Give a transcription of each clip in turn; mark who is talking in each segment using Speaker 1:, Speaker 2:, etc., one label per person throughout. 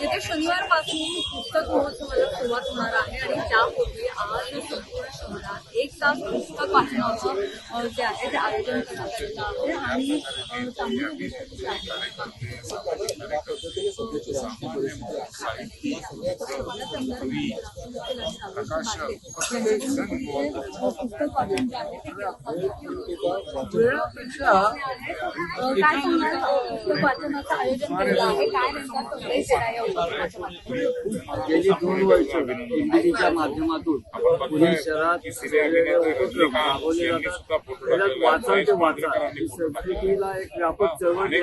Speaker 1: येत्या शनिवारपासून पुस्तक महोत्सवाला सुरुवात होणार आहे आणि त्यापूर्वी आज संपूर्ण शहरात एक तास पुस्तक वाचनाचं जे आहे ते आयोजन करण्यात आलेलं आहे आणि पुस्तक वाचन जे आहे ते
Speaker 2: वेळापेक्षा
Speaker 1: काय सांगणार पुस्तक वाचनाचं आयोजन केलं आहे काय नेमका संदेश
Speaker 2: गेली दोन वर्ष इंडिडीच्या माध्यमातून पुणे शहरात वाचा ते वाचा संस्कृतीला एक व्यापक चळवळ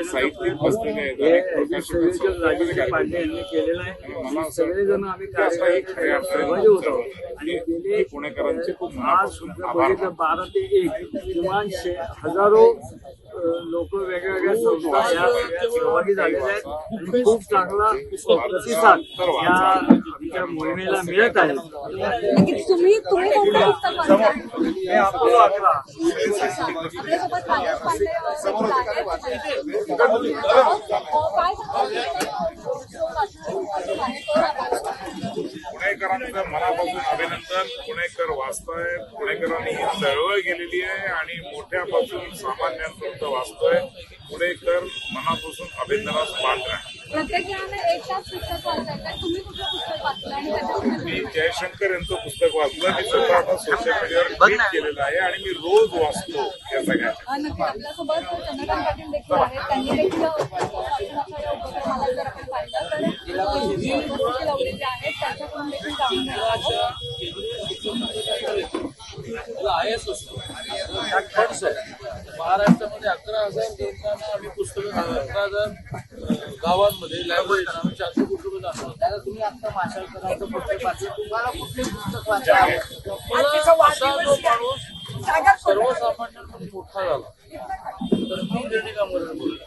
Speaker 2: राजेश पांडे यांनी केलेला आहे सगळेजण आम्ही सहभागी होतो आणि गेले
Speaker 3: पुणेकरांचे खूप
Speaker 2: आज बघितलं बारा ते एक किमान हजारो लोक वेगवेगळ्या संस्था या सहभागी झालेल्या आहेत आणि खूप चांगला प्रतिसाद या आमच्या मोहिमेला मिळत आहे.
Speaker 1: तुम्ही
Speaker 2: आपलो अकरा.
Speaker 1: आपल्यासोबत
Speaker 3: पुणेकरांचं मनापासून अभिनंदन. पुणेकर वाचताय. पुणेकरांनी ही चळवळ केलेली आहे आणि मोठ्यापासून सामान्यांपर्यंत वाचतोय. पुणेकर मनापासून अभिनंदनास पात्र आहे.
Speaker 1: प्रत्येक जणांना एक तास पुस्तक वाचायचं आहे. तुम्ही कुठलं पुस्तक वाचलं आणि त्याच्यामध्ये
Speaker 3: मी जयशंकर यांचं पुस्तक वाचलं. मी स्वतः आता सोशल मीडियावर ट्विट केलेलं आहे आणि मी रोज वाचतो या सगळ्या.
Speaker 1: त्यांनी देखील अ, पुस्तक वाचनाच्या या उपक्रमाला जर आपण पाहिलं तर अ, जी पुस्तके लावलेली आहेत त्याच्याकडून देखील जाणून घेणार आहोत.
Speaker 4: आयएस असतो हा आहे महाराष्ट्रामध्ये अकरा हजार लोकांना आम्ही पुस्तकं अकरा हजार गावांमध्ये लायब्ररी आम्ही चारशे पुस्तकं
Speaker 5: दादा तुम्ही आता माशाळकरांचं पुस्तक वाचलं तुम्हाला कुठले पुस्तक वाचायचं
Speaker 4: मला असा जो माणूस सर्वसामान्यांमध्ये मोठा झाला. तर मी देणे बोललो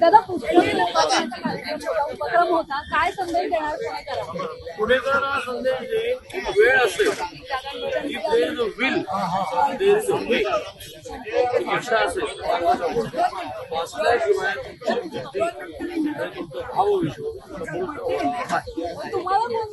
Speaker 1: दादा पुस्तक होता, उपक्रम होता काय संदेश देणार पुणेकरांना
Speaker 4: संदेश देईल की वेळ असेल if there is a will, there is a way. असेल वाचल्याशिवाय तुमची बुद्धी आणि तुमचं भावविश्व
Speaker 1: तुम्हाला